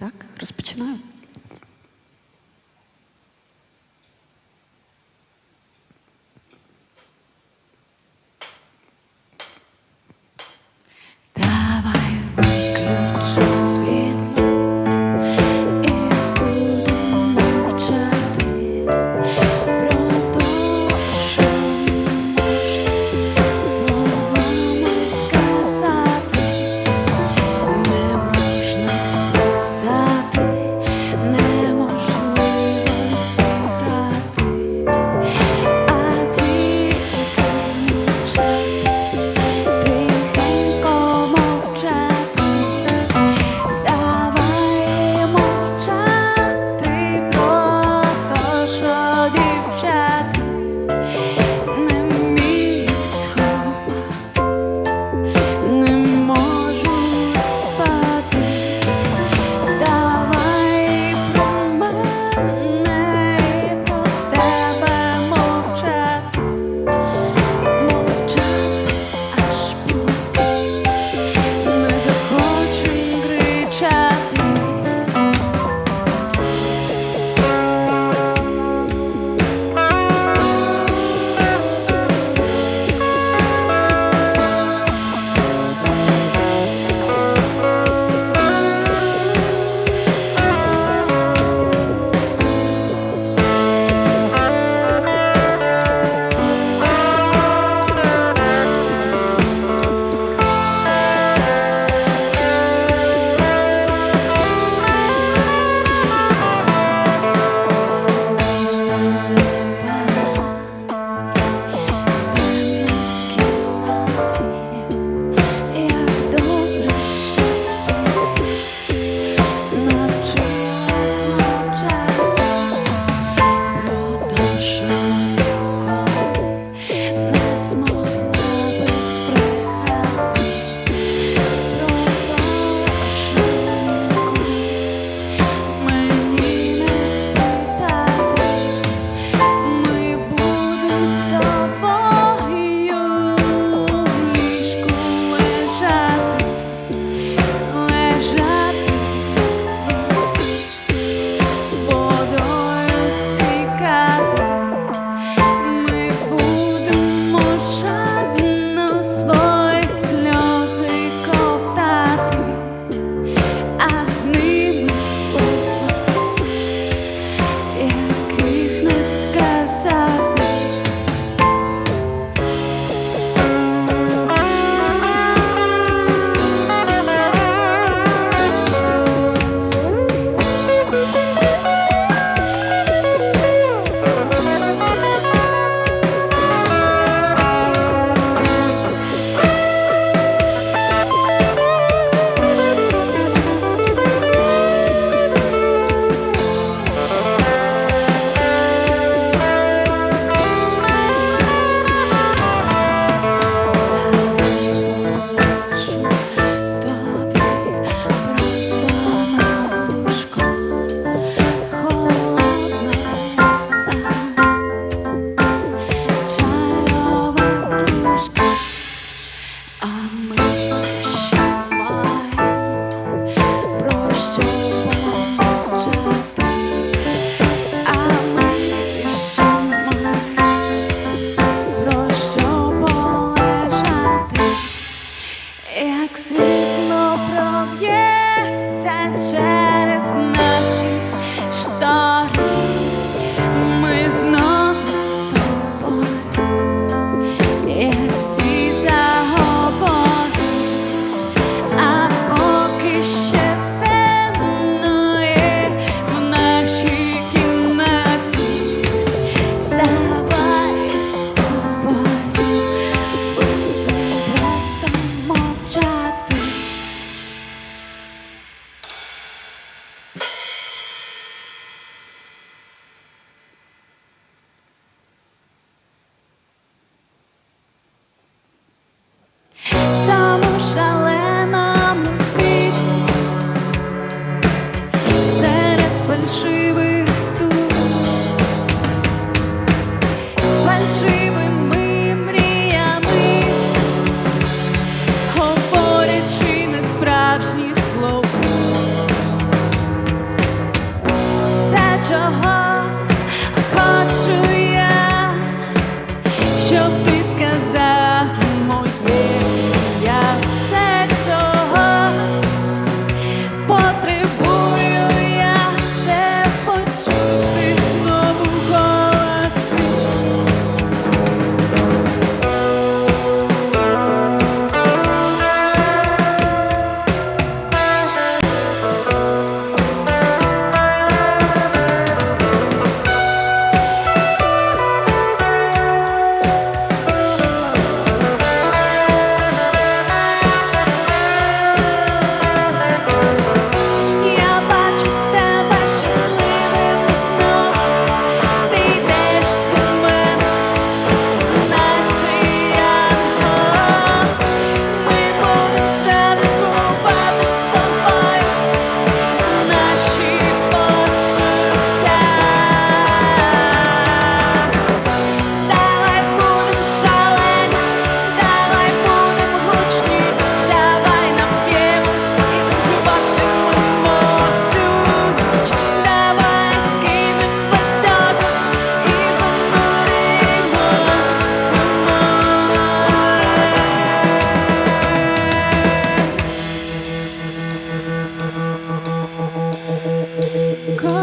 Так, розпочинаю.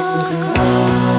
Oh,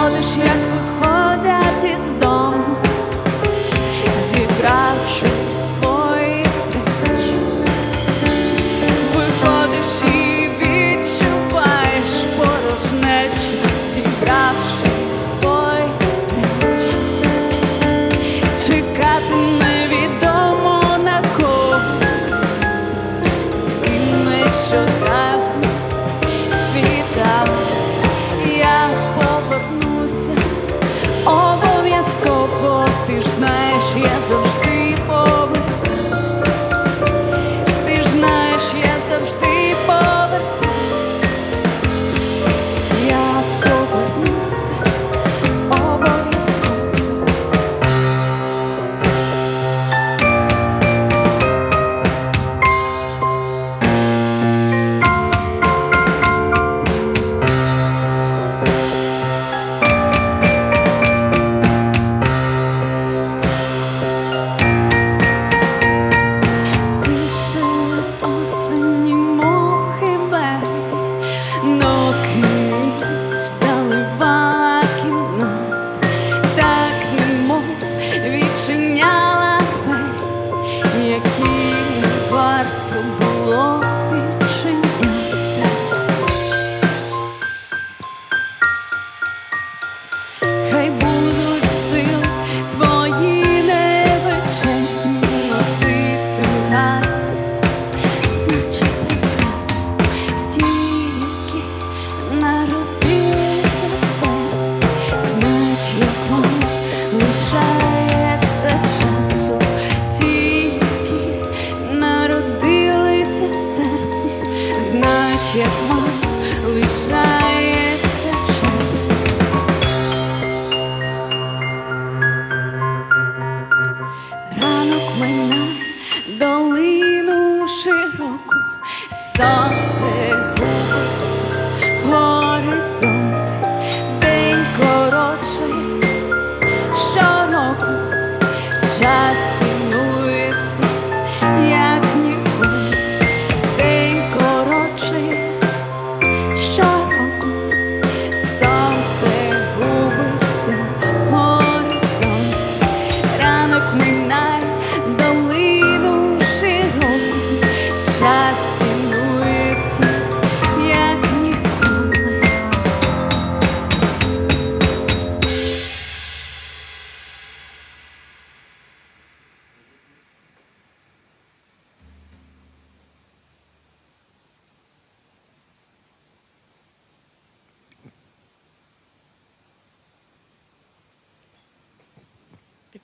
ходиш, як.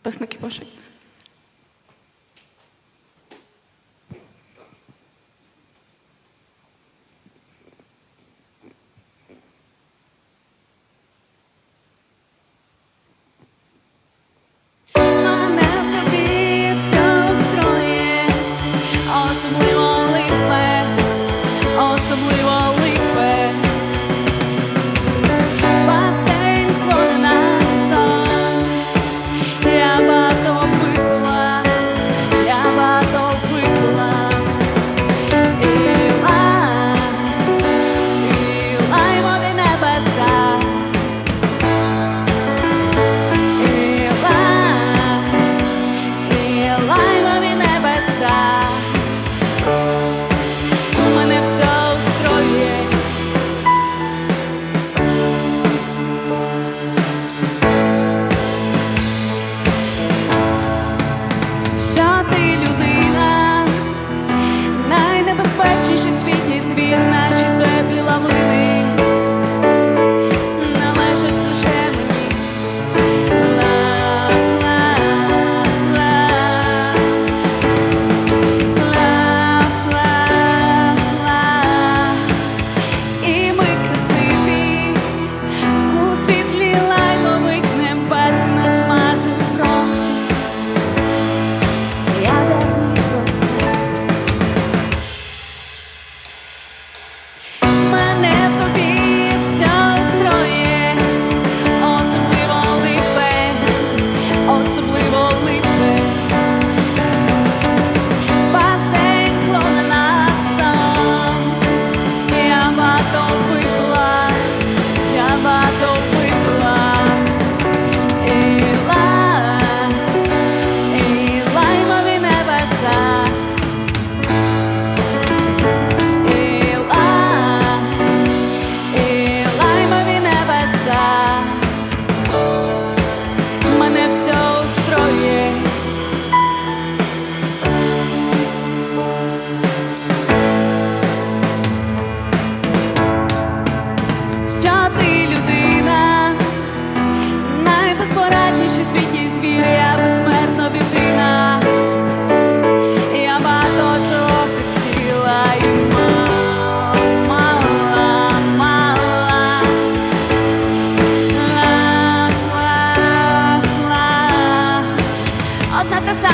Підписники пишуть.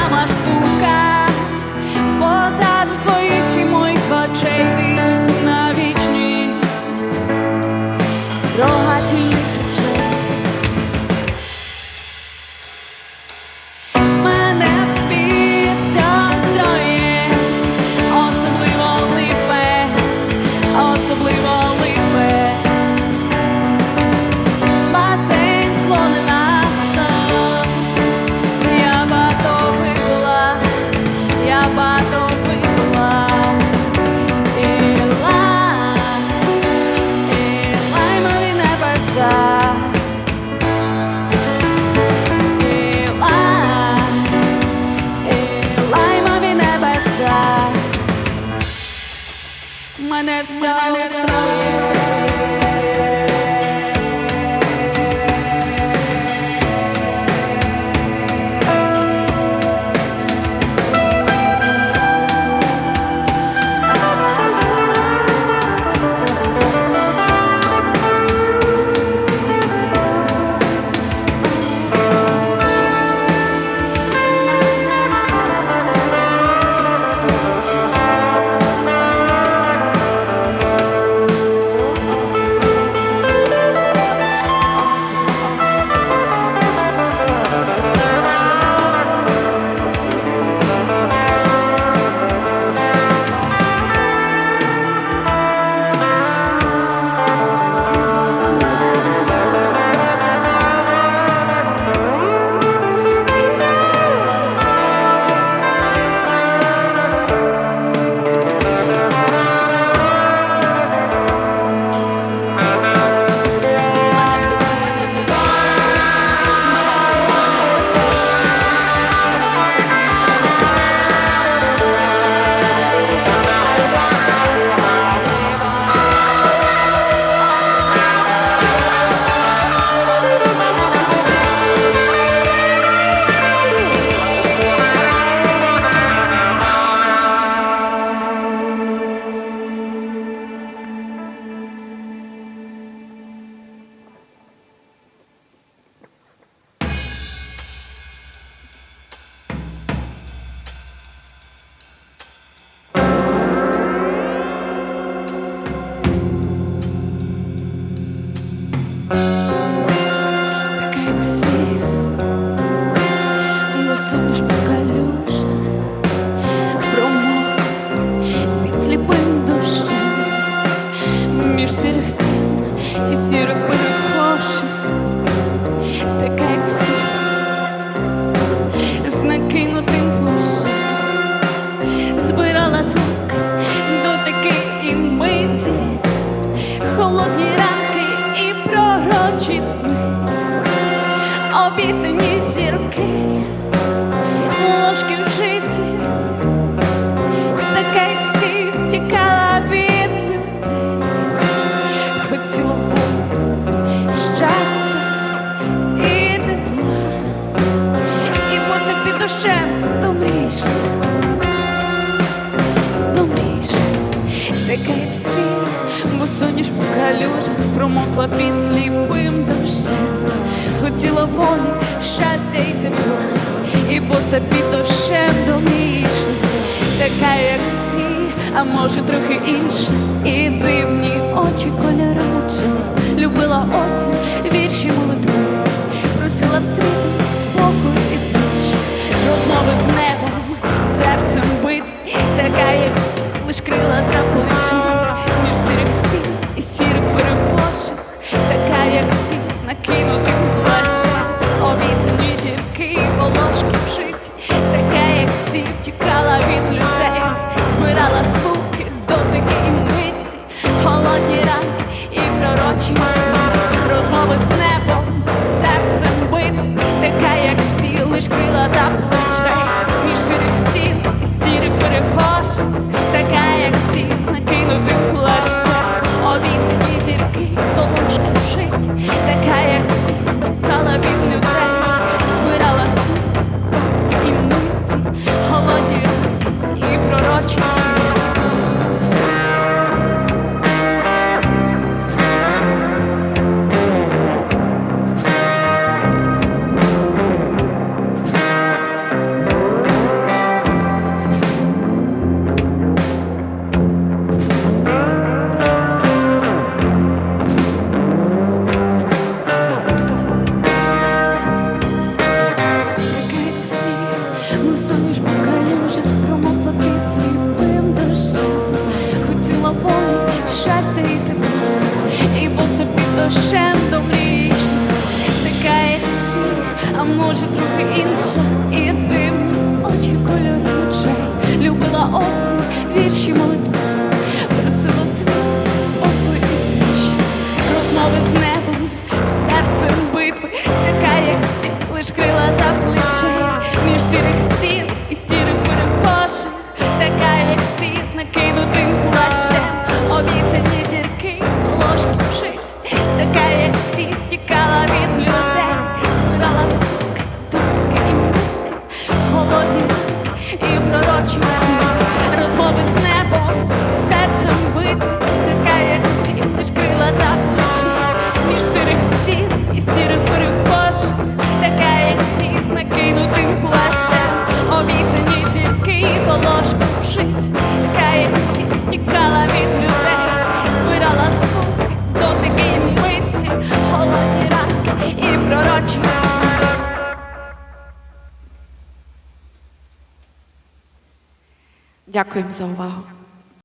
сама штука. Позаду твоїх і yourself. любим дощем, хотіла волі, щастя і тепло, і боса під дощем домічна, така, як всі, а може трохи інша, і дивні очі кольором любила осінь, вірші молитви, просила в світі спокою і тиші, розмови з небом, серцем бит, така, як всі, лиш крила заповіт. ночі сні, розмови з небом, серцем битом, така, як всі лиш крила заплив. разом вам.